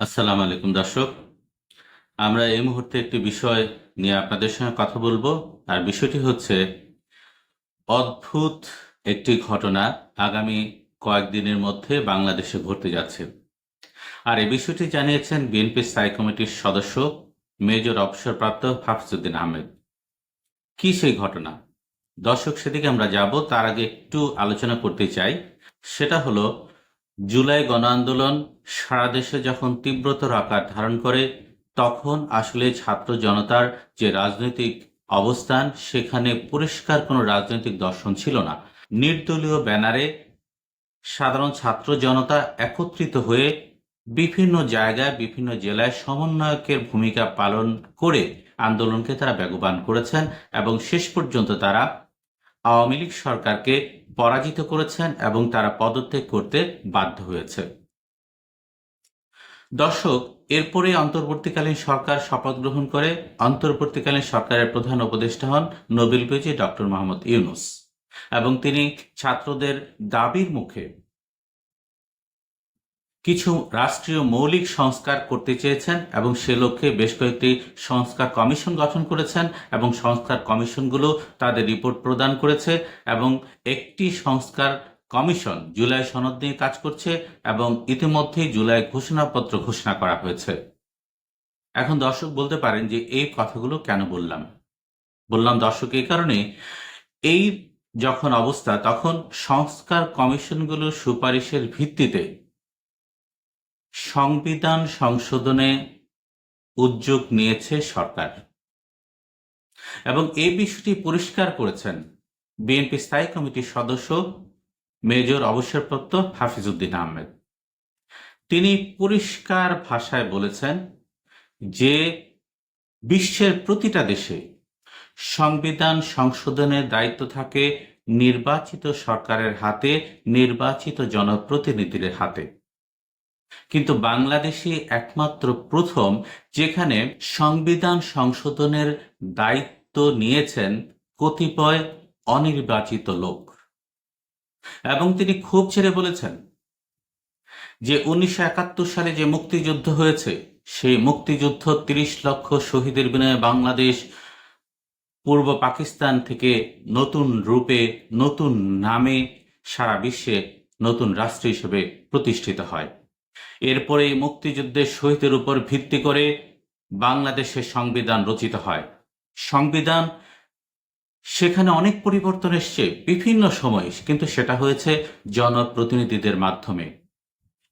আসসালামু আলাইকুম দর্শক। আমরা এই মুহূর্তে একটি বিষয় নিয়ে আপনাদের সঙ্গে কথা বলব। আর বিষয়টি হচ্ছে, অদ্ভুত একটি ঘটনা আগামী কয়েকদিনের মধ্যে বাংলাদেশে ঘটতে যাচ্ছে। আর এই বিষয়টি জানিয়েছেন বিএনপি স্থায়ী কমিটির সদস্য মেজর অবসরপ্রাপ্ত হাফিজুদ্দিন আহমেদ। কি সেই ঘটনা? দর্শক, সেদিকে আমরা যাব। তার আগে একটু আলোচনা করতে চাই। সেটা হলো জুলাই গণ আন্দোলন সারা দেশে যখন তীব্রতর আকার ধারণ করে, তখন আসলে ছাত্র জনতার যে রাজনৈতিক অবস্থান, সেখানে পরিষ্কার কোনো রাজনৈতিক দর্শন ছিল না। নির্দলীয় ব্যানারে সাধারণ ছাত্র জনতা একত্রিত হয়ে বিভিন্ন জায়গায়, বিভিন্ন জেলায় সমন্বয়কের ভূমিকা পালন করে আন্দোলনকে তারা বেগবান করেছেন এবং শেষ পর্যন্ত তারা আওয়ামী লীগ সরকারকে পরাজিত করেছেন এবং তারা পদত্যাগ করতে বাধ্য হয়েছে। দর্শক এরপরে অন্তর্বর্তীকালীন সরকার শপথ গ্রহণ করে। অন্তর্বর্তীকালীন সরকারের প্রধান উপদেষ্টা হন নোবেল বিজয়ী ডক্টর মোহাম্মদ ইউনুস এবং তিনি ছাত্রদের দাবির মুখে কিছু রাষ্ট্রীয় মৌলিক সংস্কার করতে চেয়েছেন এবং সে লক্ষ্যে বেশ কয়েকটি সংস্কার কমিশন গঠন করেছেন এবং সংস্কার কমিশনগুলো তাদের রিপোর্ট প্রদান করেছে এবং একটি সংস্কার কমিশন জুলাই সনদ নিয়ে কাজ করছে এবং ইতিমধ্যেই জুলাই ঘোষণাপত্র ঘোষণা করা হয়েছে। এখন দর্শক বলতে পারেন যে এই কথাগুলো কেন বললাম? বললাম দর্শক এই কারণে, এই যখন অবস্থা, তখন সংস্কার কমিশনগুলোর সুপারিশের ভিত্তিতে সংবিধান সংশোধনে উদ্যোগ নিয়েছে সরকার। এবং এই বিষয়টি পরিষ্কার করেছেন বিএনপি স্থায়ী কমিটির সদস্য মেজর অবসরপ্রাপ্ত হাফিজউদ্দিন আহমেদ। তিনি পরিষ্কার ভাষায় বলেছেন যে বিশ্বের প্রতিটা দেশে সংবিধান সংশোধনের দায়িত্ব থাকে নির্বাচিত সরকারের হাতে, নির্বাচিত জনপ্রতিনিধিদের হাতে। কিন্তু বাংলাদেশে একমাত্র প্রথম যেখানে সংবিধান সংশোধনের দায়িত্ব নিয়েছেন কতিপয় অনির্বাচিত লোক। এবং তিনি খুব ছেড়ে বলেছেন যে উনিশশো একাত্তর সালে যে মুক্তিযুদ্ধ হয়েছে, সেই মুক্তিযুদ্ধ তিরিশ লক্ষ শহীদের বিনয়ে বাংলাদেশ পূর্ব পাকিস্তান থেকে নতুন রূপে, নতুন নামে সারা বিশ্বে নতুন রাষ্ট্র হিসেবে প্রতিষ্ঠিত হয়। এরপরে মুক্তিযুদ্ধের শহীদের উপর ভিত্তি করে বাংলাদেশের সংবিধান রচিত হয়। সংবিধান সেখানে অনেক পরিবর্তন এসছে, বিভিন্ন সময়, কিন্তু সেটা হয়েছে জনপ্রতিনিধিদের মাধ্যমে।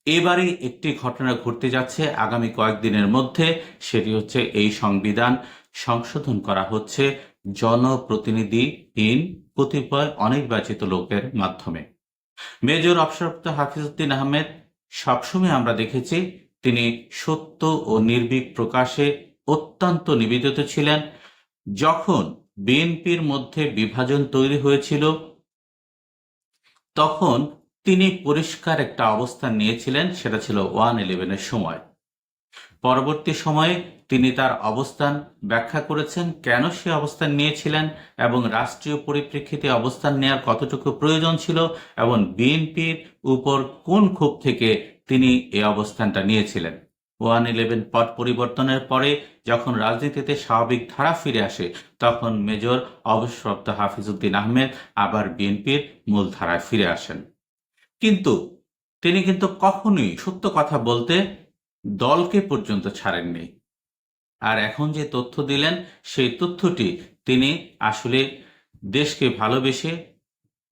এবারে একটি ঘটনা ঘটতে যাচ্ছে, আগামী কয়েকদিনের মধ্যে সেটি হচ্ছে এই সংবিধান সংশোধন করা হচ্ছে জনপ্রতিনিধিহীন কতিপয় অনির্বাচিত লোকের মাধ্যমে। মেজর অবসরপ্রাপ্ত হাফিজউদ্দিন আহমেদ সবসময় আমরা দেখেছি তিনি সত্য ও নির্ভীক প্রকাশে অত্যন্ত নিবেদিত ছিলেন। যখন বিএনপির মধ্যে বিভাজন তৈরি হয়েছিল, তখন তিনি পরিষ্কার একটা অবস্থান নিয়েছিলেন, সেটা ছিল ওয়ান ইলেভেনের সময়। পরবর্তী সময়ে তিনি তার অবস্থান ব্যাখ্যা করেছেন, কেন সে অবস্থান নিয়েছিলেন এবং রাষ্ট্রীয় পরিপ্রেক্ষিতে অবস্থান নেওয়ার কতটুকু প্রয়োজন ছিল এবং বিএনপির উপর কোন ক্ষোভ থেকে তিনি এই অবস্থানটা নিয়েছিলেন। ওয়ান ইলেভেন পট পরিবর্তনের পরে যখন রাজনীতিতে স্বাভাবিক ধারা ফিরে আসে, তখন মেজর অবসরপ্রাপ্ত হাফিজউদ্দিন আহমেদ আবার বিএনপির মূল ধারায় ফিরে আসেন। কিন্তু তিনি কিন্তু কখনোই সত্য কথা বলতে দলকে পর্যন্ত ছাড়েননি। আর এখন যে তথ্য দিলেন, সেই তথ্যটি তিনি আসলে দেশকে ভালোবেসে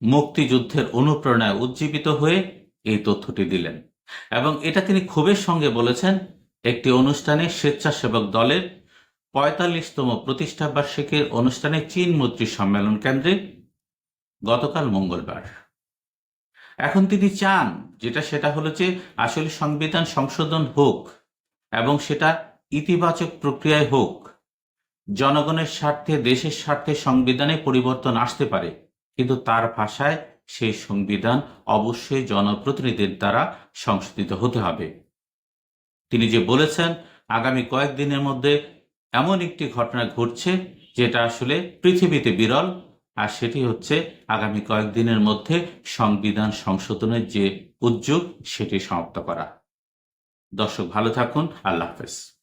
মুক্তিযুদ্ধের অনুপ্রেরণায় উজ্জীবিত হয়ে এই তথ্যটি দিলেন। এবং এটা তিনি ক্ষোভের সঙ্গে বলেছেন, একটি অনুষ্ঠানে স্বেচ্ছাসেবক দলের পঁয়তাল্লিশতম প্রতিষ্ঠা বার্ষিকীর অনুষ্ঠানে চীন মন্ত্রী সম্মেলন কেন্দ্রে গতকাল মঙ্গলবার। এখন তিনি চান, যেটা সেটা হলো যে আসলে সংবিধান সংশোধন হোক এবং সেটা ইতিবাচক প্রক্রিয়ায় হোক, জনগণের স্বার্থে, দেশের স্বার্থে সংবিধানে পরিবর্তন আসতে পারে। কিন্তু তার ভাষায় সেই সংবিধান অবশ্যই জনপ্রতিনিধির দ্বারা সংশোধিত হতে হবে। তিনি যে বলেছেন, আগামী কয়েকদিনের মধ্যে এমন একটি ঘটনা ঘটছে, যেটা আসলে পৃথিবীতে বিরল আর সেটি হচ্ছে আগামী কয়েকদিনের মধ্যে সংবিধান সংশোধনের যে উদ্যোগ, সেটি সমাপ্ত করা। দর্শক ভালো থাকুন, আল্লাহ হাফেজ।